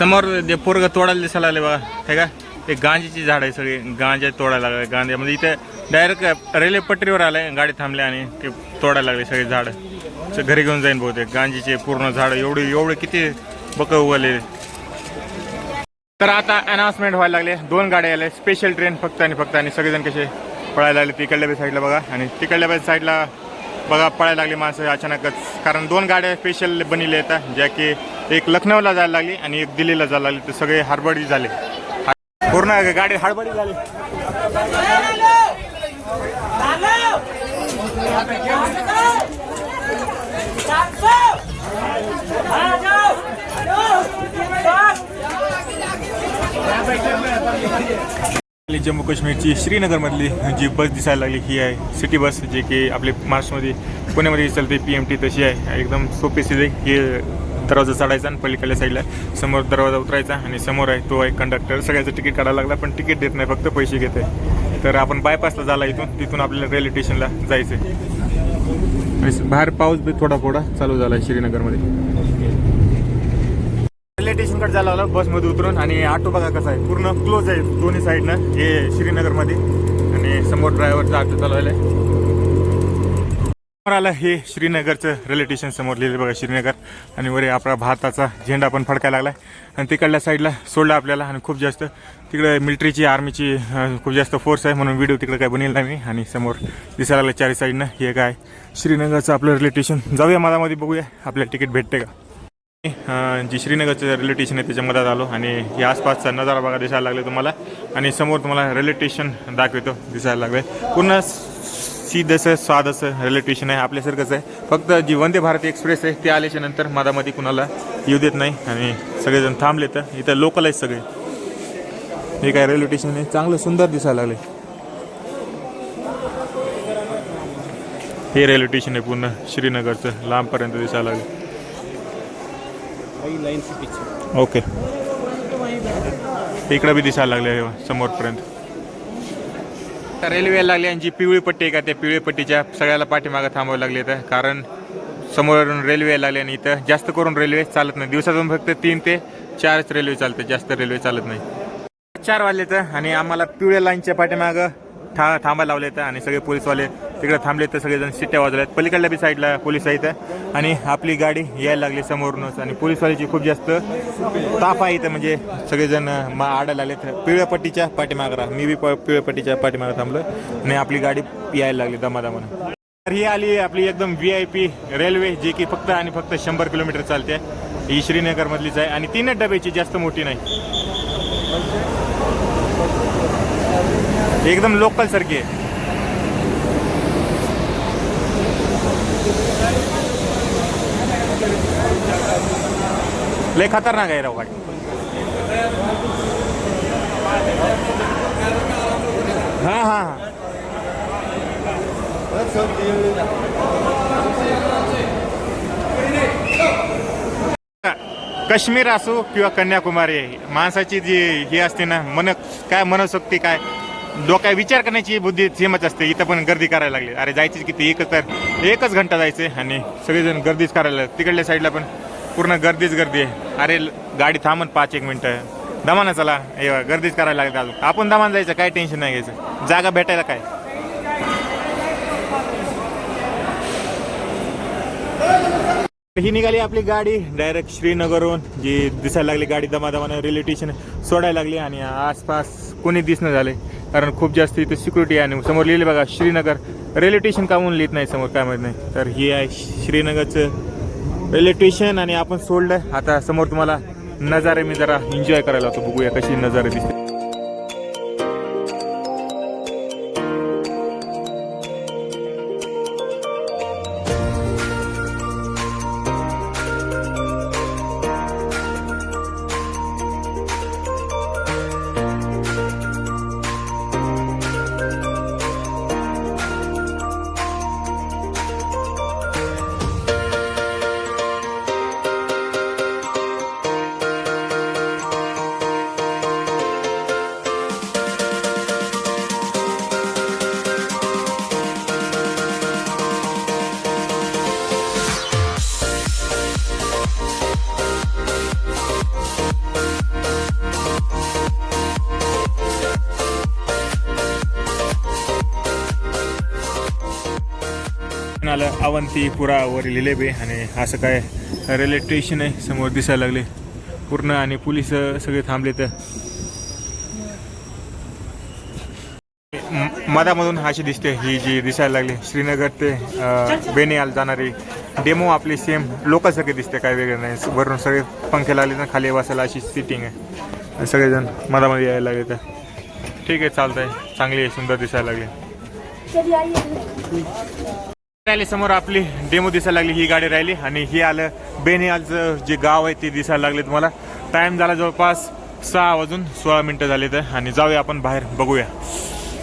समोर जे पोरग तोडायला दिसायला आले बघा. हे का? ते गांजेची झाड आहे सगळी. गांजा तोडायला लागले गांजा. म्हणजे इथे डायरेक्ट रेल्वे पटरीवर आले गाडी थांबली आणि ते तोडायला लागले सगळे झाड. घरी घेऊन जाईन बहुतेक. गांजीचे पूर्ण झाड एवढे एवढे किती बक उगवले तर आता अनाउन्समेंट व्हायला लागले. दोन गाड्या आल्या स्पेशल ट्रेन फक्त आणि फक्त. आणि सगळेजण कसे पळायला लागले तिकडल्या बी साईडला बघा. आणि तिकडल्या बी साईडला बघा पळायला लागली माणसं अचानकच. कारण दोन गाड्या स्पेशल बनलेल्या आहेत ज्या की एक लखनौला जायला लागली आणि एक दिल्लीला जायला लागली. तर सगळे हडबडी झाले. पूर्ण गाडी हडबडी झाली. जम्मू काश्मीरची श्रीनगरमधली जी बस दिसायला लागली ही आहे सिटी बस जी की आपली महाराष्ट्रामध्ये पुण्यामध्ये चालते पी एम टी तशी आहे. एकदम सोपी सिधे हे दरवाजा चढायचा आणि पलीकडल्या साईडला समोर दरवाजा उतरायचा आणि समोर आहे तो आहे कंडक्टर सगळ्याचं तिकीट काढायला लागला पण तिकीट देत नाही फक्त पैसे घेते. तर आपण बायपासला झाला इथून तिथून आपल्याला रेल्वे स्टेशनला जायचं आहे बाहेर पाऊस बी थोडा थोडा चालू झाला आहे श्रीनगरमध्ये. रेल्वे स्टेशनकडे जायला लागलं बसमध्ये उतरून आणि ऑटो बघा कसा आहे. पूर्ण क्लोज आहे दोन्ही साईडनं हे श्रीनगरमध्ये. आणि समोर ड्रायव्हरचा ऑटो चालवायला आहे समोर आलं हे श्रीनगरचं रेल्वे स्टेशन समोर लिहिलं बघा श्रीनगर. आणि वरे आपला भारताचा झेंडा पण फडकायला लागला आणि तिकडल्या साईडला सोडलं आपल्याला आणि खूप जास्त तिकडे मिलिटरीची आर्मीची खूप जास्त फोर्स आहे म्हणून व्हिडिओ तिकडे काय बनेल नाही आणि समोर दिसायला लागलं चारी साईडनं हे काय श्रीनगरचं आपलं रेल्वे स्टेशन जाऊया मधामध्ये बघूया. आपल्याला तिकीट भेटते का? जी श्रीनगरचं रेल्वे स्टेशन आहे त्याच्या मधात आलो आणि हे आसपासचा नजारा बघा दिसायला लागले तुम्हाला. आणि समोर तुम्हाला रेल्वे स्टेशन दाखवतो दिसायला लागले पूर्ण सीधसं स्वादसं रेल्वे स्टेशन आहे आपल्यासारखंच आहे. फक्त जी वंदे भारत एक्सप्रेस आहे ते आल्याच्यानंतर मधामध्ये कुणाला येऊ देत नाही आणि सगळेजण थांबले तर इथं लोकल आहेत सगळे. हे काय रेल्वे स्टेशन आहे? चांगलं सुंदर दिसायला लागले हे रेल्वे स्टेशन आहे पूर्ण श्रीनगरचं लांबपर्यंत दिसायला लागले ओके. इकडं बी दिसायला लागले हे समोरपर्यंत. रेल्वे यायला लागली आणि जी पिवळी पट्टी आहे का? त्या पिवळी पट्टीच्या सगळ्याला पाठीमागं थांबावं लागले तर कारण समोरून रेल्वे यायला लागली आणि इथं जास्त करून रेल्वे चालत नाही. दिवसातून फक्त तीन ते चारच रेल्वे चालते. जास्त रेल्वे चालत नाही. चार वाजले तर आणि आम्हाला पिवळ्या लाईनच्या पाठीमागं ठा थांबायला लावले तर आणि सगळे पोलीसवाले तिकडे थांबले तर सगळेजण शिट्ट्या वाजवल्यात. पलीकडल्या बी साईडला पोलीस आहेत. आणि आपली गाडी यायला लागली समोरूनच. आणि पोलीसवाल्याची खूप जास्त ताप आहे इथं. म्हणजे सगळेजण मा आडायला लागलेत. पिवळ्या पट्टीच्या पाठीमागं राहा. मी बी प- पिवळ्या पट्टीच्या पाठीमागं थांबलो आणि आपली गाडी यायला लागली दमादमानं. तर ही आली आपली एकदम व्ही आय पी रेल्वे जी की फक्त आणि फक्त शंभर किलोमीटर चालते. ही श्रीनगरमधलीच आहे. आणि तीनच डब्याची जास्त मोठी नाही. एकदम लोकल सारखी आहे. लय खतरनाक आहे राव गाडी. हा हा हा. काश्मीर असो किंवा कन्याकुमारी माणसाची जी ही असते ना मन काय मनसोक्ती काय डोक्या विचार करण्याची बुद्धी सेमच असते. इथं पण गर्दी करायला लागली. अरे जायची किती? एकच तर एकच घंटा जायचे आणि सगळेजण गर्दीच करायला तिकडल्या साईडला पण पूर्ण गर्दीच गर्दी आहे. अरे गाडी थांबन पाच एक मिनटं. दमाना चला. हे गर्दीच करायला लागेल अजून. आपण दमान जायचं काय टेन्शन नाही घ्यायचं. जागा भेटायला काय? ही निघाली आपली गाडी डायरेक्ट श्रीनगरहून जी दिसायला लागली गाडी दमादमानं रेल्वे स्टेशन सोडायला लागली आणि आसपास कोणी दिसणं झाले कारण खूप जास्त इथे सिक्युरिटी आहे आणि समोर लिहिले बघा श्रीनगर. रेल्वे स्टेशन का म्हणून लिहित नाही समोर काय माहीत नाही. तर ही आहे श्रीनगरचं रेल्वे स्टेशन आणि आपण सोडलं आता समोर तुम्हाला नजारे मी जरा एन्जॉय करायला होतो. बघूया कशी नजारे दिसते. अवंतीपुरावर लिहिले बे. आणि असं काय रेल्वे स्टेशन आहे समोर दिसायला लागले. पूर्ण आणि पोलीस सगळे थांबले तर. म- मधामधून अशी दिसते ही जी दिसायला लागली. श्रीनगर ते बेनियाल जाणारी डेमो आपली सेम लोकांसारखे दिसते काय वेगळं नाही. वरून सगळे पंखे लागले ना खाली बसायला अशी सिटिंग आहे. सगळेजण मधामध्ये यायला लागले तर. ठीक आहे चालतंय. चांगली आहे सुंदर दिसायला लागली. राहिली समोर आपली डेमो दिसायला लागली ही गाडी राहिली आणि ही आलं बेनियालचं जे गाव आहे ते दिसायला लागले तुम्हाला. टाईम झाला जवळपास सहा वाजून सोळा मिनटं झाले तर आणि जाऊया आपण बाहेर बघूया.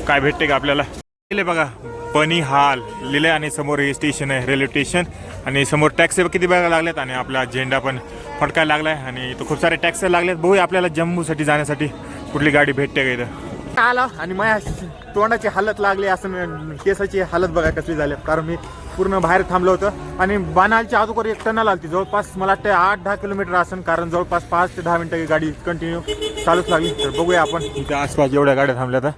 काय भेटते का आपल्याला? लिहिले बघा बनी हाल लिहिले आणि समोर हे स्टेशन आहे रेल्वे स्टेशन आणि समोर टॅक्सी किती बघायला लागल्यात आणि आपला झेंडा पण फडकायला लागलाय. आणि इथं खूप सारे टॅक्सी लागलेत. बघूया आपल्याला जम्मूसाठी जाण्यासाठी कुठली गाडी भेटते का इथं? आला. आणि माझ्या तोंडाची हालत लागली असं केसाची हालत बघा कसली झाली. कारण मी पूर्ण बाहेर थांबलो होतो. आणि बानालच्या अगोदर एक टनल आली जवळपास मला वाटतं आठ दहा किलोमीटर असेल कारण जवळपास पाच ते दहा मिनिटं गाडी कंटिन्यू चालूच लागली. तर बघूया आपण. इथे आसपास एवढ्या गाड्या थांबल्या तर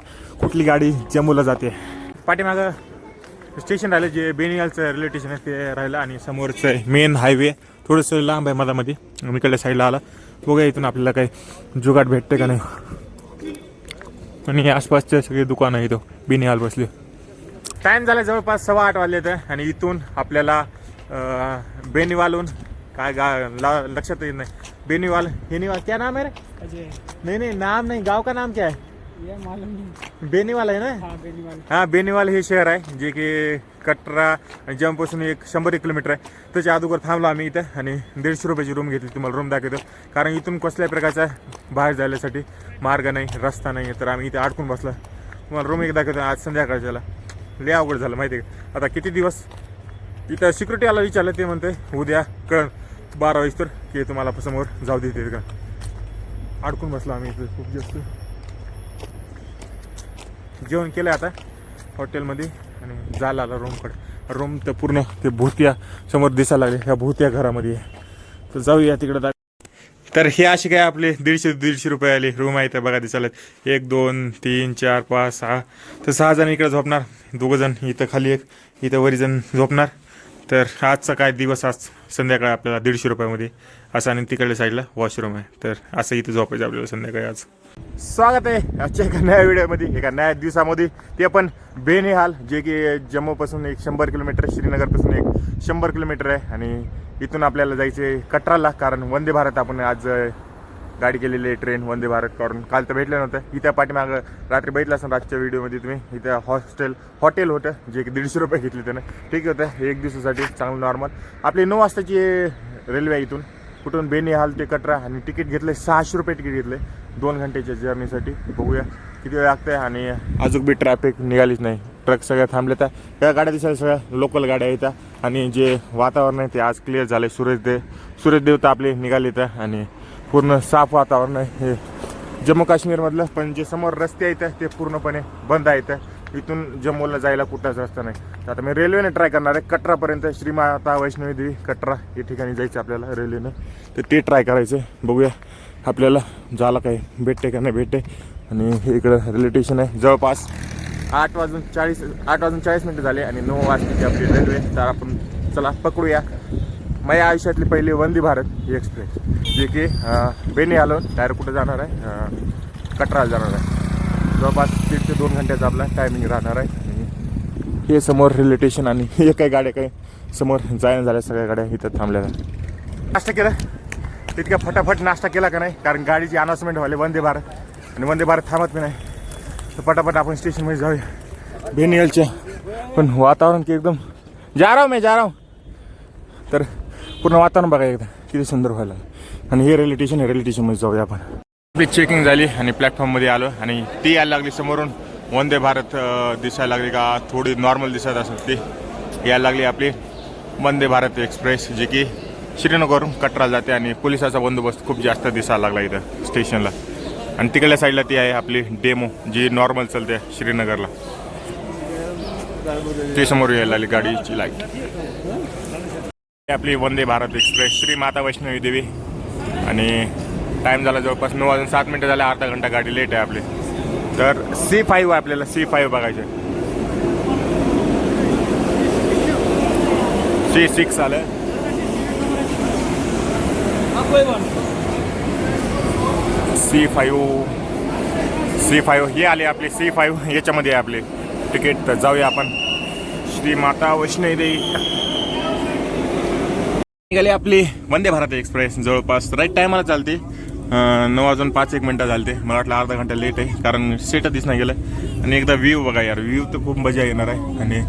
कुठली गाडी जम्मूला जाते. पाठीमागं स्टेशन राहिलं जे बेनियालचं रेल्वे स्टेशन आहे ते राहिलं. आणि समोरचं मेन हायवे थोडंसं लांब आहे मधामध्ये. मी इकडल्या साईडला आला. बघूया इथून आपल्याला काही जुगाट भेटते का नाही. आणि आसपासचे सगळे दुकान आहे इथं बिनिहाल बसले. टाइम झाला जवळपास सव्वा आठ वाजले तर आणि इथून आपल्याला अं, बेनिवालहून काय गा ला, लक्षात येत नाही. बेनिवाल हेनिवाल क्या नाम है रे? अजय. नहीं नहीं नाम नहीं. गांव का नाम क्या है नहीं बेनीवाल आहे ना? हाँ बेनीवाल। हा बेनीवाल हे शहर आहे जे की कटरा जमपासून एक शंभर एक किलोमीटर आहे त्याच्या अगोदर थांबलो आम्ही इथं आणि दीडशे रुपयाची रूम घेतली तुम्हाला रूम दाखवतो. कारण इथून कसल्याही प्रकारचा बाहेर जायसाठी मार्ग नाही रस्ता नाही तर आम्ही इथे अडकून बसला. तुम्हाला रूम एक दाखवतो आज संध्याकाळच्याला. लय अवघड झालं माहिती आहे का? आता किती दिवस? इथं सिक्युरिटीवाला विचारलं ते म्हणते उद्या कळ बारा वाजतर की तुम्हाला समोर जाऊ देते का? अडकून बसलो आम्ही इथं खूप जास्त. जेवण केलं आता हॉटेलमध्ये आणि जायला आला रूमकडे. रूम तर पूर्ण ते भूतिया समोर दिसायला लागले ह्या भूतिया घरामध्ये. तर जाऊया तिकडं दा तर हे असे काय आपले दीडशे दीडशे रुपये आले रूम आहे तर बघा दिसायला. एक दोन तीन चार पाच सहा. तर सहा जण इकडे झोपणार. दोघं जण इथं खाली एक इथं वरी जण झोपणार. तर आजचा काय दिवस आज संध्याकाळ आपल्याला दीडशे रुपयामध्ये असं आणि तिकडल्या साईडला वॉशरूम आहे. तर असं इथं झोपायचं आपल्याला संध्याकाळी आज. स्वागत आहे आजच्या एका नव्या व्हिडिओमध्ये एका नव्या दिवसामध्ये. ते आपण बेनिहाल जे की जम्मूपासून एक शंभर किलोमीटर श्रीनगरपासून एक शंभर किलोमीटर आहे. आणि इथून आपल्याला जायचे आहे कटराला कारण वंदे भारत आपण आज गाडी केलेली आहे ट्रेन वंदे भारत करून. काल तर भेटलं नव्हतं. इथं पाठीमागं रात्री बघितलं असं रातच्या व्हिडिओमध्ये तुम्ही. इथं हॉस्टेल हॉटेल होतं जे की दीडशे रुपये घेतले त्यानं. ठीक होतं एक दिवसासाठी चांगलं नॉर्मल आपली नऊ वाजताची रेल्वे आहे इथून. कुठून बेनिहाल ते कटरा. आणि तिकीट घेतलं सहाशे रुपये तिकीट घेतले दोन घंटेच्या जर्नीसाठी बघूया किती वेळ लागतंय. आणि अजून बी ट्रॅफिक निघालीच नाही. ट्रक सगळ्या थांबलेत आहे त्या गाड्या दिसायला सगळ्या लोकल गाड्या येतात आणि जे वातावरण आहे ते आज क्लिअर झालं आहे सूरज सूरजदेवता तर आपले निघाले तर आणि पूर्ण साफ वातावरण आहे. हे जम्मू काश्मीरमधलं पण जे समोर रस्ते आहेत ते पूर्णपणे बंद आहेत. इथून जम्मूला जायला कुठलाच रस्ता नाही. तर आता मी रेल्वेने ट्राय करणार आहे. कटरापर्यंत श्रीमाता वैष्णवी देवी कटरा या ठिकाणी जायचं आपल्याला रेल्वेनं. तर ते ट्राय करायचं आहे. बघूया आपल्याला झालं काय? भेटते का नाही भेटते? आणि हे इकडं रेल्वे स्टेशन आहे. जवळपास आठ वाजून चाळीस आठ वाजून चाळीस मिनटं झाले आणि नऊ वाजताची आपली रेल्वे तर आपण चला पकडूया. माझ्या आयुष्यातली पहिली वंदे भारत एक्सप्रेस जे की बेनी आलो डायरेक्ट कुठं जाणार आहे? कटराला जाणार आहे. जवळपास दीड ते दोन घंट्याचा आपला टायमिंग राहणार आहे. आणि हे समोर रेल्वे स्टेशन आणि हे काही गाड्या काही समोर जायला झाल्या सगळ्या गाड्या इथं थांबल्या. नाश्ता केला? तितक्या फटाफट नाश्ता केला का नाही? कारण गाडीची अनाउन्समेंट व्हायला वंदे भारत. आणि वंदे भारत थांबत मी नाही. तर पटापट आपण स्टेशनमध्ये जाऊया. बेनियलच्या पण वातावरण की एकदम जा रहा हूँ मैं जा रहा हूँ तर पूर्ण वातावरण बघा एकदा. किती सुंदर व्हायला आणि हे रेल्वे स्टेशन हे रेल्वे स्टेशनमध्ये जाऊया आपण. आपली चेकिंग झाली आणि प्लॅटफॉर्ममध्ये आलो आणि ती यायला लागली समोरून. वंदे भारत दिसायला लागली का? थोडी नॉर्मल दिसत असेल ती. यायला लागली आपली वंदे भारत एक्सप्रेस जी की श्रीनगरवरून कटराला जाते आणि पोलिसाचा बंदोबस्त खूप जास्त दिसायला लागला इथं स्टेशनला आणि तिकडल्या साईडला ती आहे आपली डेमो जी नॉर्मल चालते श्रीनगरला. ती समोर यायला लागली गाडीची लाइट आपली वंदे भारत एक्सप्रेस श्री माता वैष्णवी देवी. आणि टाईम झाला जवळपास नऊ वाजून सात मिनटं झाले अर्धा घंटा गाडी लेट आहे आपली. तर सी फाईव्ह आपल्याला सी फाईव्ह बघायचे. सी सिक्स आलं. सी फाईव्ह सी फाईव्ह हे आले आपले सी फाईव्ह याच्यामध्ये आहे आपले. तिकीट तर जाऊया आपण. श्री माता वैष्णवी देवी. निघाली आपली वंदे भारत एक्सप्रेस. जवळपास राईट टायमाला चालते. नऊ वाजून पाच एक मिनटं चालते मला वाटलं अर्धा घंटा लेट आहे कारण सेटच दिसणं गेलं. आणि एकदा व्ह्यू बघा यार व्ह्यू तर खूप मजा येणार आहे. आणि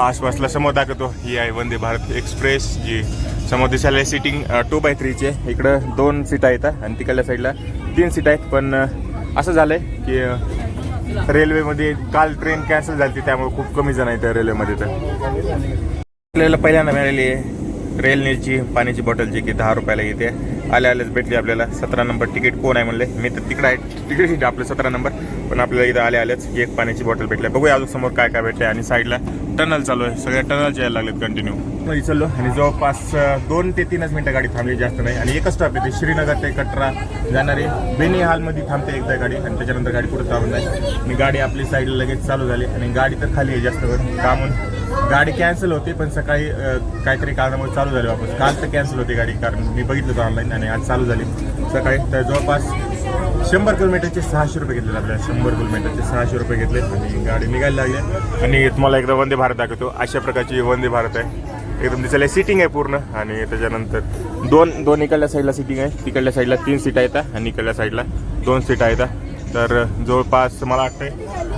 आसपासला समोर दाखवतो. ही आहे वंदे भारत एक्सप्रेस जी समोर दिसायला सिटिंग टू बाय थ्रीची आहे. इकडं दोन सीट आहेत आणि तिकडल्या साईडला तीन सीट आहेत. पण असं झालं आहे की रेल्वेमध्ये काल ट्रेन कॅन्सल झाली त्यामुळे खूप कमी जण आहेत रेल्वेमध्ये तर. आपल्याला पहिल्यांदा मिळालेली आहे. रेल पाण्याची बॉटल जी की दहा रुपयाला येते. आल्या आल्याच भेटली आपल्याला. सतरा नंबर तिकीट कोण आहे म्हणले? मी तर तिकडे आहे. तिकीट आपलं सतरा नंबर पण आपल्याला इथं आल्या आल्याच एक पाण्याची बॉटल भेटली बघूया अजून समोर काय काय भेटले आणि साईडला टनल चालू आहे. सगळ्या टनल यायला लागलेत कंटिन्यू मध्ये चाललो आणि जवळपास दोन ते तीनच मिनिटं गाडी थांबली जास्त नाही. आणि एकच स्टॉप येते. श्रीनगर ते कटरा जाणारी. बेनी हॉलमध्ये थांबते एकदा गाडी. आणि त्याच्यानंतर गाडी कुठं थांबत नाही आणि गाडी आपली साईडला लगेच चालू झाली. आणि गाडी तर खाली आहे जास्त वेळ का गाडी कॅन्सल होती पण सकाळी काहीतरी कारणामुळे चालू झाली वापस. काल तर कॅन्सल होती गाडी कारण मी बघितलं होतं ऑनलाईन आणि आज चालू झाली. सकाळी तर जवळपास शंभर किलोमीटरचे सहाशे रुपये घेतले आपल्याला शंभर किलोमीटरचे सहाशे रुपये घेतले आणि गाडी निघायला लागली. आणि तुम्हाला एकदा वंदे भारत दाखवतो. अशा प्रकारची वंदे भारत आहे. एकदम दिसायला सिटिंग आहे पूर्ण. आणि त्याच्यानंतर दोन दोन इकडल्या साईडला सिटिंग आहे. तिकडल्या साईडला तीन सीट आहेत. आणि इकडल्या साईडला दोन सीट आहेत. तर जवळपास मला वाटतंय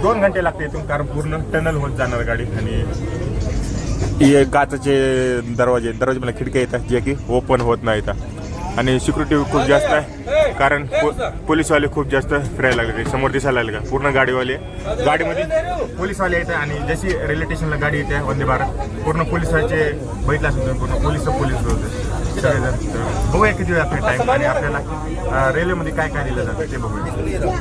दोन घंटे लागते इथून कारण पूर्ण टनल होत जाणार गाडी. आणि हे काचाचे दरवाजे दरवाजे मला खिडक्या येतात जे की ओपन होत नाहीत. आणि सिक्युरिटी खूप जास्त आहे कारण पो- पोलीसवाले खूप जास्त फिरायला लागले समोर दिसायला लागले. का पूर्ण गाडीवाले. गाडीमध्ये पोलीसवाले येतात आणि जशी रेल्वे स्टेशनला गाडी येते वंदे भारत पूर्ण पोलिसाचे बघितला असेल पूर्ण पोलीस पोलीस होते. सगळेजण. तर बघूया किती वेळ टाईम आणि आपल्याला रेल्वेमध्ये काय काय दिलं जातं ते बघूया.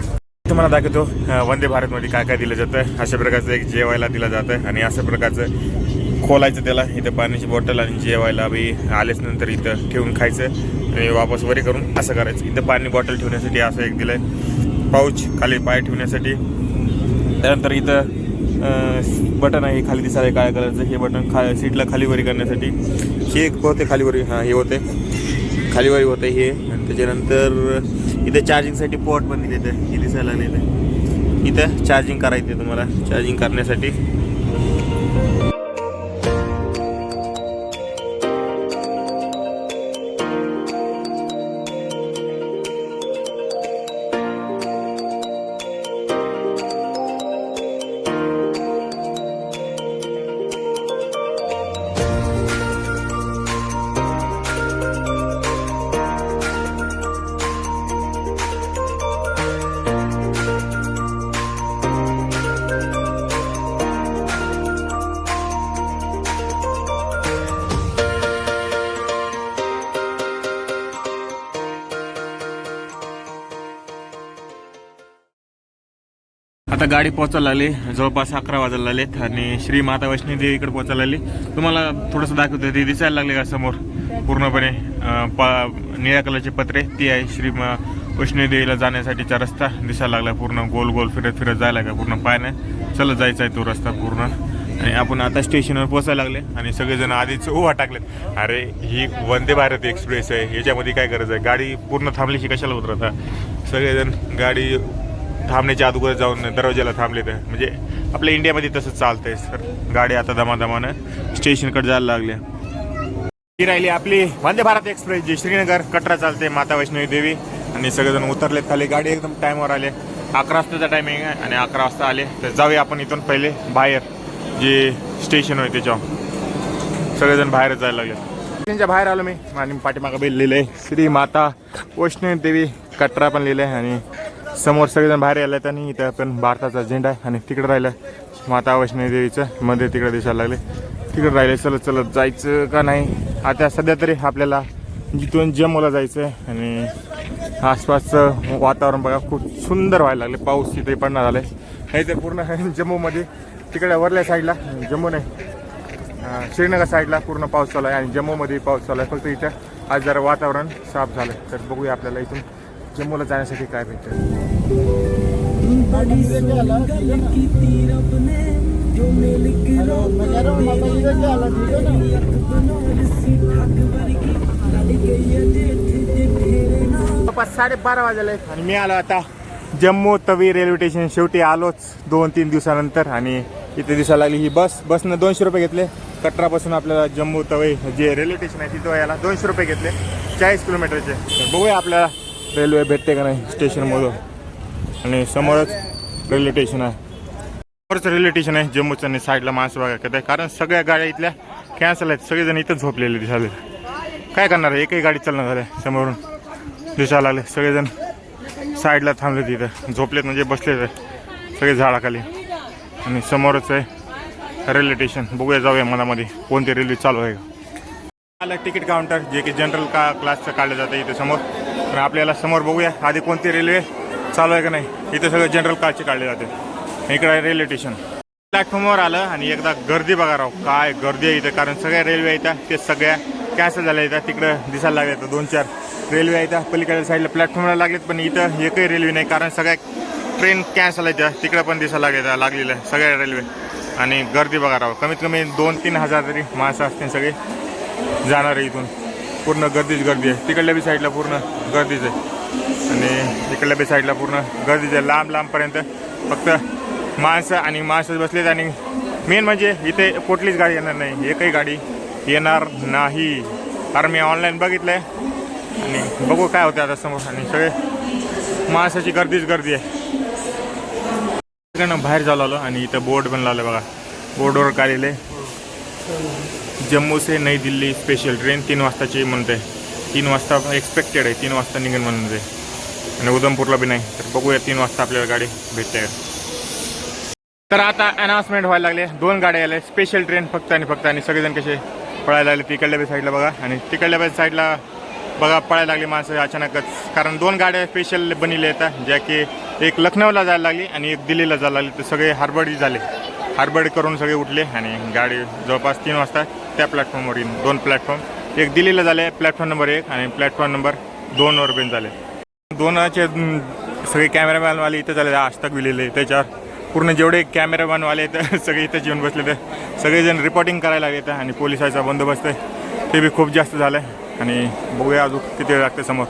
तुम्हाला दाखवतो वंदे भारतमध्ये काय काय दिलं जातं. अशा प्रकारचं एक जेवायला दिलं जातं आणि अशा प्रकारचं खोलायचं त्याला इथं पाण्याची बॉटल आणि जेवायला बी आल्याच नंतर इथं ठेवून खायचं आणि वापस वरी करून असं करायचं. इथं पाणी बॉटल ठेवण्यासाठी असं एक दिलंय. पाऊच खाली पाय ठेवण्यासाठी. त्यानंतर इथं बटन आहे खाली दिसायला काळ्या कलरचं. हे बटन खा सीटला खाली वरी करण्यासाठी. हे एक होते खाली वरी. हां हे होते. खालीवरी होते हे. आणि त्याच्यानंतर इथं चार्जिंगसाठी पोर्ट पण दिले इथं हे दिसायला लागले इथं इथं चार्जिंग करायचं तुम्हाला. चार्जिंग करण्यासाठी. आता गाडी पोचायला लागली. जवळपास अकरा वाजायला लागलेत आणि श्री माता वैष्णवी देवीकडे पोचायला लागली. तुम्हाला थोडंसं दाखवतो ते दिसायला लागले का समोर? पूर्णपणे पा निळ्या कलरचे पत्रे. ती आहे श्री मा वैष्णवी देवीला जाण्यासाठीचा रस्ता. दिसायला लागला पूर्ण गोल गोल फिरत फिरत जायला का पूर्ण पायनं. चला जायचा आहे तो रस्ता पूर्ण. आणि आपण आता स्टेशनवर पोचायला लागले आणि सगळेजण आधीच उभा टाकलेत. अरे ही वंदे भारत एक्सप्रेस आहे. याच्यामध्ये काय गरज आहे? गाडी पूर्ण थांबलीशी कशाला होत आहे? सगळेजण गाडी थांबण्याच्या अगोदर जाऊन दरवाजाला थांबले तर म्हणजे आपल्या इंडियामध्ये तसंच चालतंय सर. गाडी आता दमादमानं स्टेशनकडे जायला लागल्या. ही राहिली आपली वंदे भारत एक्सप्रेस जी श्रीनगर. कटरा चालते माता वैष्णवी देवी. आणि सगळेजण उतरलेत खाली. गाडी एकदम टाईमवर आले. अकरा वाजताचा टायमिंग आहे आणि अकरा वाजता आले. तर जाऊया आपण इथून पहिले बाहेर जे स्टेशन होय त्याच्यावर. सगळेजण बाहेरच जायला लागले. स्टेशनच्या बाहेर आलो मी. आणि पाठीमागं बिल लिहिलं आहे श्री माता वैष्णवी देवी. कटरा पण लिहिलं आहे आणि समोर सगळेजण बाहेर आले त्यांनी आणि इथं पण भारताचा झेंडा आहे आणि तिकडे राहिलं माता वैष्णवी देवीचं मध्ये तिकडे दिसायला लागले. तिकडे राहिले चलत चलत जायचं का नाही? आता सध्या तरी आपल्याला जिथून जम्मूला जायचं आहे आणि आसपासचं वातावरण बघा खूप सुंदर व्हायला लागले. पाऊस तिथे पडणार आले नाही तर पूर्ण जम्मूमध्ये. तिकडे वरल्या साईडला जम्मू नाही. श्रीनगर साईडला पूर्ण पाऊस चालू आहे आणि जम्मूमध्ये पाऊस चालू आहे. फक्त इथं आज जरा वातावरण साफ झालं तर बघूया आपल्याला इथून जम्मूला जाण्यासाठी काय भेटतं? जवळपास साडेबारा वाजले आणि मी आलो आता जम्मू तवी रेल्वे स्टेशन शेवटी आलोच दोन तीन दिवसानंतर आणि इथे दिसायला लागली ही बस. बसनं दोनशे रुपये घेतले. कटरापासून आपल्याला जम्मू तवई जे रेल्वे स्टेशन आहे तिथं यायला दोनशे रुपये घेतले. चाळीस किलोमीटरचे. बघूया आपल्याला रेल्वे भेटते का नाही स्टेशनमधून? आणि समोरच रेल्वे स्टेशन आहे. समोरच रेल्वे स्टेशन आहे जम्मूचं आणि साईडला माणसं बघा कसं आहे. कारण सगळ्या गाड्या इथल्या कॅन्सल आहेत. सगळेजण इथं झोपलेले दिसाले काय करणार आहे? एकही गाडी चालणं झाल्या समोरून. दिसायला लागले. सगळेजण साईडला थांबले तिथं. झोपलेत म्हणजे बसलेत. सगळे झाडाखाली. आणि समोरच आहे रेल्वे स्टेशन बघूया जाऊया मनामध्ये. कोणती रेल्वे चालू आहे? का आलं तिकीट काउंटर जे की जनरल का क्लासचं काढलं जातं इथं समोर. तर आपल्याला समोर बघूया आधी कोणती रेल्वे चालू आहे का नाही. इथं सगळं जनरल क्लासचे काढले जाते. इकडं आहे रेल्वे स्टेशन प्लॅटफॉर्मवर आलं आणि एकदा गर्दी बघा राव काय गर्दी आहे इथं. कारण सगळ्या रेल्वे येतात ते सगळ्या कॅन्सल झाल्या येतात तिकडं दिसायला लागल्या दोन चार रेल्वे येतात पलीकडच्या साईडला प्लॅटफॉर्मला लागलेत पण इथं एकही रेल्वे नाही. कारण सगळ्या ट्रेन कॅन्सल आहेत त्या. तिकडं पण दिसायला लागल्या लागलेल्या सगळ्या रेल्वे आणि गर्दी बघा राव कमीत कमी दोन तीन हजार तरी माणसं असतील सगळे जाणार आहे इथून. पूर्ण गर्दीच गर्दी आहे. तिकडल्या बी साईडला पूर्ण गर्दीच आहे. आणि इकडल्या बी साईडला पूर्ण गर्दीच आहे. लांब लांबपर्यंत फक्त माणसं आणि माणसं बसलेत आणि मेन म्हणजे इथे कुठलीच गाडी येणार नाही. एकही गाडी येणार नाही. कारण मी ऑनलाईन बघितलं आहे आणि बघू काय होतं आता समोर. आणि सगळे माणसाची गर्दीच गर्दी आहे. तिकडनं बाहेर जाऊ आलो आणि इथं बोर्ड पण लावलं बघा. बोर्डवर काढलेलं आहे जम्मू से नई दिल्ली स्पेशल ट्रेन तीन वाजताची म्हणते तीन वाजता एक्सपेक्टेड आहे तीन वाजता निघेल म्हणते आणि उधमपूरला बी नाही. तर बघूया तीन वाजता आपल्याला गाडी भेटते. तर आता अनाऊन्समेंट व्हायला लागले. दोन गाड्या आल्या. स्पेशल ट्रेन फक्त आणि फक्त. आणि सगळेजण कसे पळायला लागले तिकडल्या बी साईडला बघा. आणि तिकडल्या बी साईडला बघा पळायला लागली माणसं अचानकच. कारण दोन गाड्या स्पेशल बनलेल्या आहेत. ज्या की एक लखनौला जायला लागली आणि एक दिल्लीला जायला लागली. तर सगळे हार्बडी झाले. हरबडी करून सगळे उठले आणि गाडी जवळपास तीन वाजता त्या प्लॅटफॉर्मवर येईन दोन प्लॅटफॉर्म एक दिल्लीला झाले प्लॅटफॉर्म नंबर एक आणि प्लॅटफॉर्म नंबर दोनवर पण झाले. दोनचे सगळे कॅमेरामॅनवाले इथं झाले आज तक विलेले त्याच्यावर. पूर्ण जेवढे कॅमेरामॅनवाले आहेत सगळे इथं येऊन बसले तर सगळेजण रिपोर्टिंग करायला लागले आणि पोलिसाचा बंदोबस्त आहे. ते बी खूप जास्त झालं आहे. आणि बघूया अजून किती वेळ लागते समोर.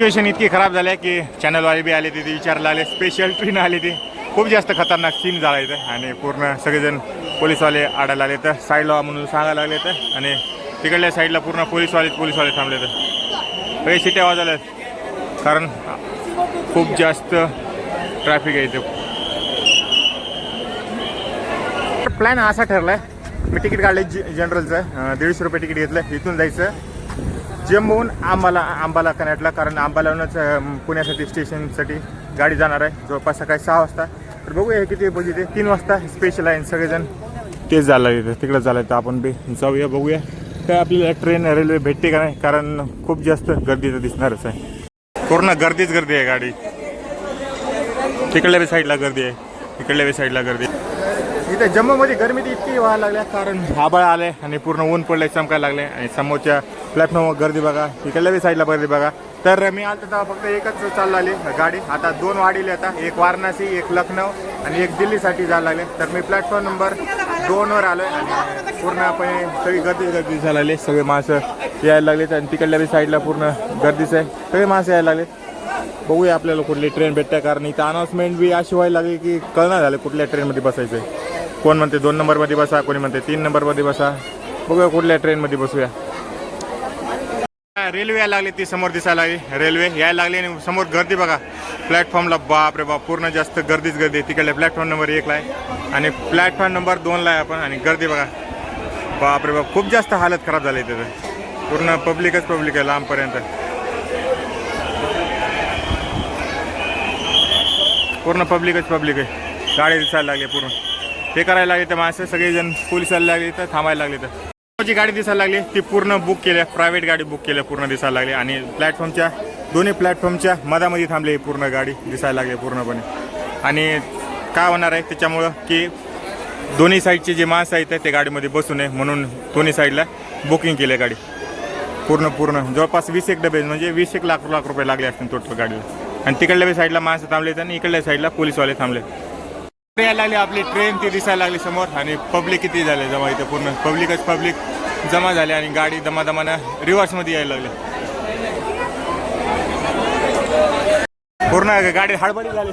सिच्युएशन इतकी खराब झाली आहे की चॅनलवाले बी आले ते विचारायला आले स्पेशल ट्रेन आली ती. खूप जास्त खतरनाक सीन झाला इथं. आणि पूर्ण सगळेजण पोलीसवाले आडायला आले तर साईडला म्हणून सांगायला लागले तर आणि तिकडल्या साईडला पूर्ण पोलीसवाले पोलीसवाले थांबले तर सगळे शिट्या वाजवल्या कारण खूप जास्त ट्रॅफिक आहे इथे. प्लॅन असा ठरलाय. मी तिकीट काढले जनरलचं दीडशे रुपये तिकीट घेतलं. इथून जायचं. जम्मून आंबाला आंबाला कनेक्टला कारण आंबालाहूनच पुण्यासाठी स्टेशनसाठी गाडी जाणार आहे. जवळपास सकाळी सहा वाजता. तर बघूया हे किती बजेट ते तीन वाजता स्पेशल आहे आणि सगळेजण. तेच झालं इथं तिकडं झालं तर आपण बी. जाऊया बघूया. काय आपल्याला ट्रेन रेल्वे भेटते का नाही? कारण खूप जास्त गर्दी तर दिसणारच आहे. पूर्ण गर्दीच गर्दी आहे गाडी. तिकडल्या बी साईडला गर्दी आहे. इकडल्या बी साईडला गर्दी इथे जम्मूमध्ये गरमी तर इतकी व्हायला लागल्या कारण आबाळ आले आणि पूर्ण ऊन पडले चमकायला लागले आणि समोरच्या प्लॅटफॉर्मवर गर्दी बघा इकडल्या बी साईडला गर्दी बघा. तर मी आलो तेव्हा फक्त एकच चालू आली गाडी. आता दोन वाढीले आता एक वाराणसी एक लखनौ आणि एक दिल्लीसाठी जायला लागले तर मी प्लॅटफॉर्म नंबर दोनवर आलोय आणि पूर्णपणे सगळी गर्दी गर्दी झाला लागली सगळे माणसं यायला लागलेत आणि तिकडल्या बी साईडला पूर्ण गर्दीच आहे. सगळे माणसं यायला लागले बघूया आपल्याला कुठली ट्रेन भेटते कारण इथं अनाऊन्समेंट बी अशी व्हायला लागली की कळणार झालं कुठल्या ट्रेनमध्ये बसायचं आहे कोण म्हणते दोन नंबरमध्ये बसा कोणी म्हणते तीन नंबरमध्ये बसा. बघूया कुठल्या ट्रेनमध्ये बसूया. रेल्वे यायला लागली ती समोर दिसायला लागली. रेल्वे यायला लागली आणि समोर गर्दी बघा. प्लॅटफॉर्मला बाप रे बाप पूर्ण जास्त गर्दीच गर्दी आहे. तिकडल्या प्लॅटफॉर्म नंबर एकला आहे. आणि प्लॅटफॉर्म नंबर दोनला आहे आपण. आणि गर्दी बघा. बाप रे बाप खूप जास्त हालत खराब झाली तिथं पूर्ण पब्लिकच पब्लिक आहे लांबपर्यंत. पूर्ण पब्लिकच पब्लिक आहे. गाडी दिसायला लागली पूर्ण. हे करायला लागले तर माणसं सगळेजण पोलिसाला लागले तर थांबायला लागले तर. जी गाडी दिसायला लागली ती पूर्ण बुक केल्या प्रायव्हेट गाडी बुक केल्या पूर्ण दिसायला लागली. आणि प्लॅटफॉर्मच्या दोन्ही प्लॅटफॉर्मच्या मधामध्ये थांबली पूर्ण गाडी दिसायला लागली पूर्णपणे. आणि काय होणार आहे त्याच्यामुळं की दोन्ही साईडचे जे माणसं आहेत ते गाडीमध्ये बसू नये म्हणून दोन्ही साईडला बुकिंग केली गाडी. पूर्ण पूर्ण. जवळपास वीस एक डबे म्हणजे वीस एक लाख लाख रुपये लागले असतील टोटल गाडीला. आणि तिकडल्या साईडला माणसं थांबले आणि इकडल्या साईडला पोलीसवाले थांबले. यायला लागली आपली ट्रेन ती दिसायला लागली समोर आणि पब्लिक किती झाले जमा इथे पूर्ण. पब्लिकच पब्लिक जमा झाले आणि गाडी दमादमानं रिव्हर्समध्ये यायला लागली. पूर्ण गाडी हडबडी झाली.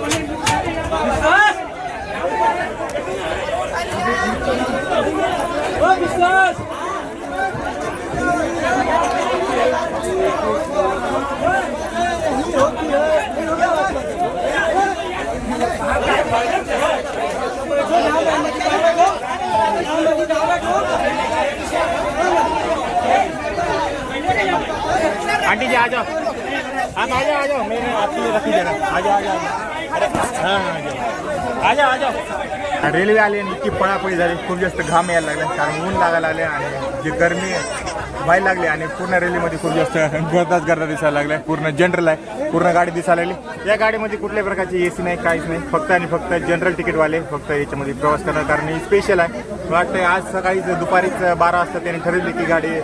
आ जाओ आप आ जाओ आ जाओ मैंने आपके लिए रखी जगह। आ जाओ आ जाओ अरे हां आ जाओ आ जाओ रेल्वे आली आणि इतकी पळापळी झाली खूप जास्त घाम यायला लागला कारण ऊन लागायला लागले आणि जी गरमी व्हायला लागली आणि पूर्ण रेल्वेमध्ये खूप जास्त गर्दाच गर्दा दिसायला लागल्या पूर्ण जनरल आहे. पूर्ण गाडी दिसायला लागली. या गाडीमध्ये कुठल्याही प्रकारची ए सी नाही काहीच नाही. फक्त आणि फक्त जनरल तिकीटवाले फक्त याच्यामध्ये प्रवास करणार. कारण ही स्पेशल आहे. मला वाटतं आज सकाळीच दुपारीच बारा वाजता त्यांनी ठरवली की गाडी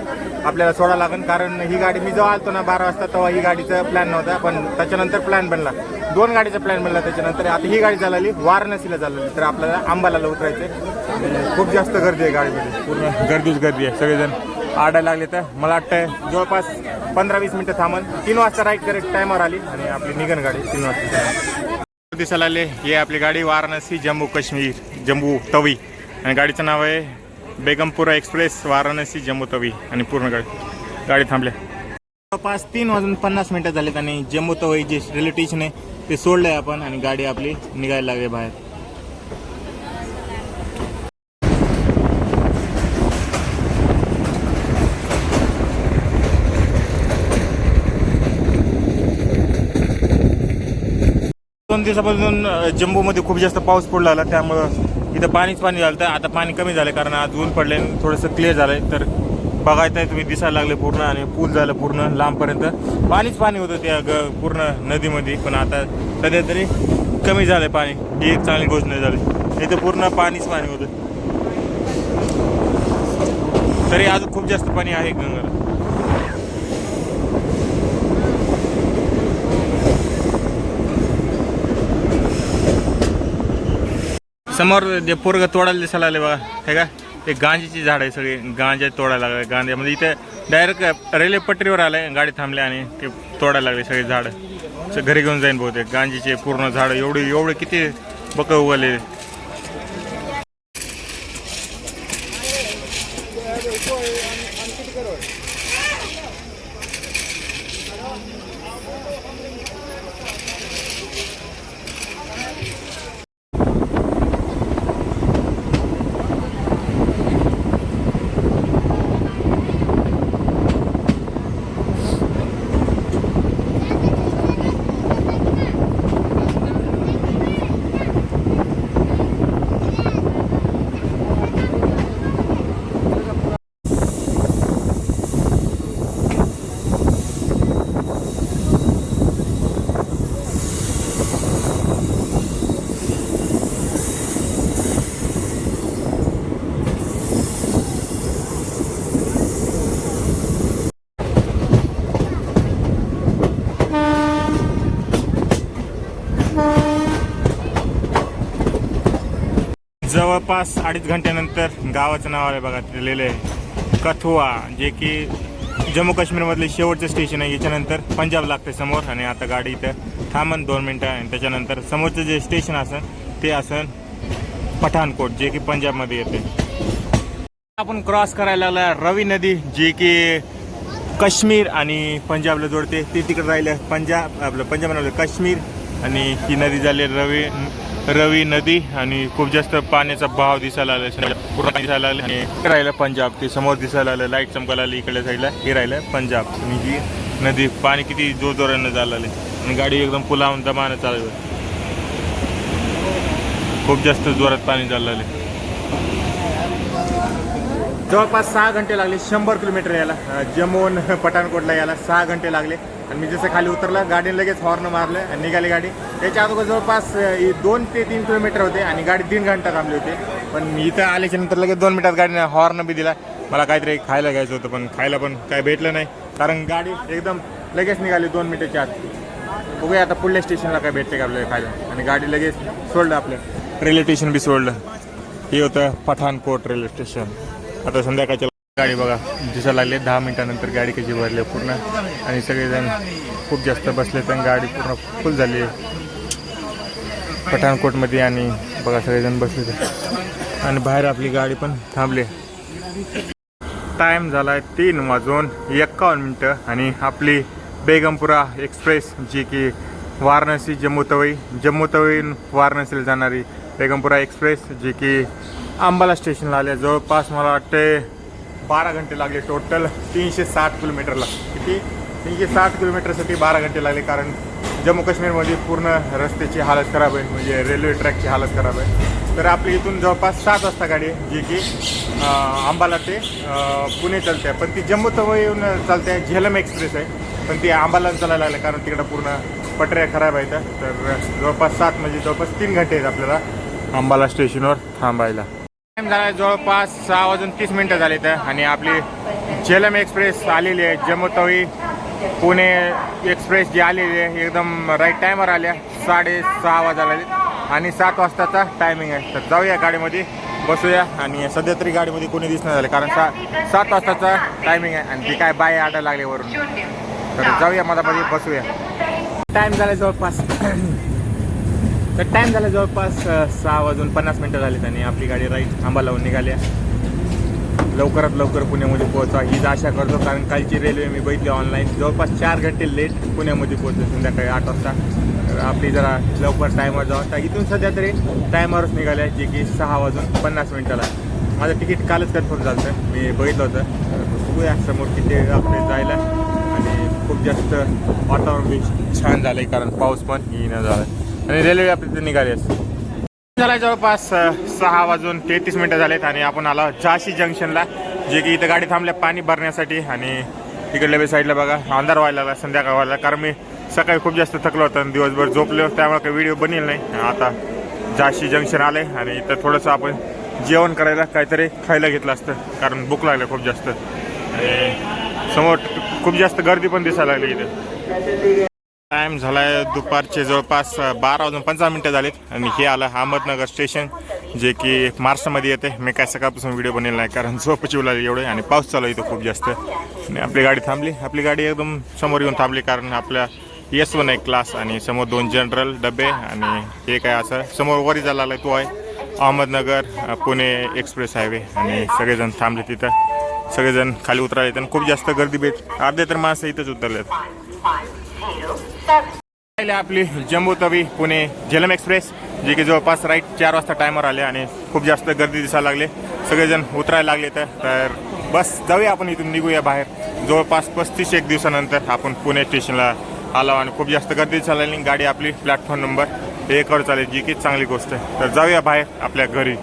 आपल्याला सोडा लागेल कारण ही गाडी मी जेव्हा आलतो ना बारा वाजता तेव्हा ही गाडीचा प्लॅन नव्हता. पण त्याच्यानंतर प्लॅन बनला. दोन गाडीचा प्लॅन बनला त्याच्यानंतर. आता ही गाडी झालेली वाराणसीला झालेली तर आपल्याला आंबाला उतरायचं खूप जास्त गर्दी आहे गाडीमध्ये. पूर्ण गर्दीच गर्दी आहे. सगळेजण आडायला लागले तर मला वाटतं जवळपास पंधरा वीस मिनटं थांबन. तीन वाजता राईट करेक्ट टायमावर आली आणि आपली निघन गाडी तीन वाजता. दिसायला आले हे आपली गाडी वाराणसी जम्मू काश्मीर जम्मू तवी. आणि गाडीचं नाव आहे बेगमपुरा एक्सप्रेस वाराणसी जम्मू तवी. आणि पूर्ण गाडी गाडी थांबल्या. जवळपास तीन वाजून पन्नास मिनटं झालेत आणि जम्मू तवई जे रेल्वे स्टेशन आहे ते सोडलंय आपण आणि गाडी आपली निघायला लागली बाहेर. दोन दिवसापासून जम्बूमध्ये खूप जास्त पाऊस पडला आला त्यामुळं इथं पाणीच पाणी झालं तर आता पाणी कमी झालं कारण आज ऊन पडले आणि थोडंसं क्लिअर झालंय. तर बघायचं आहे तुम्ही दिसायला लागले पूर्ण आणि पूल झालं पूर्ण लांबपर्यंत. पाणीच पाणी होतं त्या ग पूर्ण नदीमध्ये पण आता सध्या तरी कमी झालं पाणी. ही एक चांगली गोष्ट नाही झाली. इथं पूर्ण पाणीच पाणी होतं. तरी अजून खूप जास्त पाणी आहे गंगाला. समोर जे पोरग तोडायला दिसायला आले बघा हे का? ते गांजेची झाड आहे सगळी गांजा तोडायला लागले गांजा. म्हणजे इथे डायरेक्ट रेल्वे पटरीवर आले गाडी थांबली आणि ते तोडायला लागले सगळे झाड. घरी घेऊन जाईन बहुतेक गांजीचे पूर्ण झाड एवढी एवढे किती बक उगवले. जवळपास अडीच घंट्यानंतर गावाचं नाव आलं बघा ते लिहिलं आहे कथुआ जे की जम्मू काश्मीरमधले शेवटचं स्टेशन आहे. याच्यानंतर पंजाब लागते समोर आणि आता गाडी इथं थांबन दोन मिनटं आणि त्याच्यानंतर समोरचं जे स्टेशन असन ते असन पठाणकोट जे की पंजाबमध्ये येते आपण क्रॉस करायला लागला रवी नदी जी की काश्मीर आणि पंजाबला जोडते. ती तिकडे राहिलं पंजाब आपलं पंजाब म्हणलं काश्मीर आणि ही नदी झाली रवी रवी नदी आणि खूप जास्त पाण्याचा भाव दिसायला आला पूर्ण दिसायला आलं आणि राहिलं पंजाब. ते समोर दिसायला आलं लाइट चमकायला आली इकडल्या साईडला हे राहिलं पंजाब. आणि ही नदी. पाणी किती जोर जोरानं चाललं आणि गाडी एकदम पुलावून दमानं चालू खूप जास्त जोरात पाणी चाललं जवळपास सहा घंटे लागले शंभर किलोमीटर यायला. जम्मून पठाणकोटला यायला सहा घंटे लागले. आणि मी जसं खाली उतरलं गाडीने लगेच हॉर्न मारलं आणि निघाली गाडी. त्याच्या अगोदर जवळपास दोन ते तीन किलोमीटर होते आणि गाडी तीन घंटा थांबली होती. पण मी इथं आल्याच्यानंतर लगेच दोन मिनिटात गाडीने हॉर्न बी दिला. मला काहीतरी खायला घ्यायचं होतं पण खायला पण काय भेटलं नाही. कारण गाडी एकदम लगेच निघाली दोन मिनिटाच्या आत. बघूया आता पुढल्या स्टेशनला काय भेटते का आपल्याला खायला. आणि गाडी लगेच सोडलं आपलं. रेल्वे स्टेशन बी सोडलं. हे होतं पठाणकोट रेल्वे स्टेशन आता संध्याकाळच्या गाडी बघा. दिसायला लागली दहा मिनिटानंतर गाडी कशी भरली आहे पूर्ण. आणि सगळेजण खूप जास्त बसले तर गाडी पूर्ण फुल झाली. पठाणकोटमध्ये आणि बघा सगळेजण बसले आणि बाहेर आपली गाडी पण थांबली. टाईम झाला आहे तीन वाजून एक्कावन्न मिनटं आणि आपली बेगमपुरा एक्सप्रेस जी की वाराणसी जम्मू तवई जम्मू तवई वाराणसीला जाणारी बेगमपुरा एक्सप्रेस जी की अंबाला स्टेशनला आले. जवळपास मला वाटते बारा घंटे लागले टोटल तीनशे साठ किलोमीटरला किती? तीनशे साठ किलोमीटरसाठी बारा घंटे लागले कारण जम्मू काश्मीरमध्ये पूर्ण रस्त्याची हालत खराब आहे म्हणजे रेल्वे ट्रॅकची हालत खराब आहे. तर आपली इथून जवळपास सात वाजता गाडी आहे जी की आंबाला ते पुणे चालते. पण ती जम्मू तवळ येऊन चालते झेलम एक्सप्रेस आहे. पण ती आंबाला चालायला लागले कारण तिकडं पूर्ण पटऱ्या खराब आहेत. तर जवळपास सात म्हणजे जवळपास तीन घंटे आहेत आपल्याला अंबाला स्टेशनवर थांबायला. टाइम झाला जवळपास सहा वाजून तीस मिनटं झाली तर आणि आपली झेलम एक्सप्रेस आलेली आहे. जम्मूतवी पुणे एक्सप्रेस जी आलेली आहे एकदम राईट टायमवर आल्या. साडेसहा वाजायला आणि सात वाजताचा टायमिंग आहे. तर जाऊया गाडीमध्ये बसूया. आणि सध्या तरी गाडीमध्ये कोणी दिसणार झालं कारण सा सात वाजताचा टायमिंग आहे. आणि ती काय बाय आटा लागली वरून. तर जाऊया मधामध्ये बसूया. टाईम झाला जवळपास तर टाईम झाला जवळपास सहा वाजून पन्नास मिनटं झालीत आणि आपली गाडी राईट थांबा लावून निघाल्या लवकरात लवकर पुण्यामध्ये पोहोचा. हीच आशा करतो कारण कालची रेल्वे मी बघितली ऑनलाईन जवळपास चार घंटे लेट पुण्यामध्ये पोहोचले संध्याकाळी आठ वाजता. तर आपली जरा लवकर टायमवर जावं तर इथून सध्या तरी टायमवरच निघाल्या जे की सहा वाजून पन्नास मिनटाला माझं तिकीट कालच कन्फर्म झालं होतं. मी बघितलं होतं. बघूया समोर किती आपले जायला. आणि खूप जास्त वातावरण बी छान झालं आहे कारण पाऊस पण येणं झाला आणि रेल्वे आपली तिथे निघाली असते झाला जवळपास सहा वाजून तेहतीस मिनटं झालेत आणि आपण आलो झाशी जंक्शनला जे की इथं गाडी थांबल्या पाणी भरण्यासाठी आणि तिकडल्या बी साईडला बघा अंधार व्हायला लागला संध्याकाळ व्हायला कारण मी सकाळी खूप जास्त थकलो होतो आणि दिवसभर झोपलो त्यामुळे काही व्हिडिओ बनेल नाही. आता झाशी जंक्शन आले आणि इथं थोडंसं आपण जेवण करायला काहीतरी खायला घेतलं असतं कारण भूक लागलं खूप जास्त. आणि समोर खूप जास्त गर्दी पण दिसायला लागली इथे. टाइम झालाय दुपारचे जवळपास बारा वाजून पंधरा मिनटं झालीत. आणि हे आलं अहमदनगर स्टेशन जे की महाराष्ट्रामध्ये येते. मी काय सकाळपासून व्हिडिओ बनवला नाही कारण झोपची उलाली एवढे आणि पाऊस चालू येतो इथं खूप जास्त. आणि आपली गाडी थांबली. आपली गाडी एकदम समोर येऊन थांबली कारण आपल्या येस वन आहे क्लास आणि समोर दोन जनरल डबे आणि हे काय असं समोर वरी जायला लागला तो आहे. अहमदनगर पुणे एक्सप्रेस हायवे आणि सगळेजण थांबले तिथं. सगळेजण खाली उतराले आणि खूप जास्त गर्दी भेट अर्धे तर माणसं इथंच उतरलेत. राहिले आपली जम्बू तवी पुणे झेलम एक्सप्रेस जे की जवळपास राईट चार वाजता टायमर आले आणि खूप जास्त गर्दी दिसायला लागले. सगळेजण उतरायला लागले तर तर बस जाऊया आपण इथून निघूया बाहेर. जवळपास पस्तीस एक दिवसानंतर आपण पुणे स्टेशनला आलो आणि खूप जास्त गर्दी दिसायला लागली. गाडी आपली प्लॅटफॉर्म नंबर एकवर चालेल जी की चांगली गोष्ट आहे. तर जाऊया बाहेर आपल्या घरी.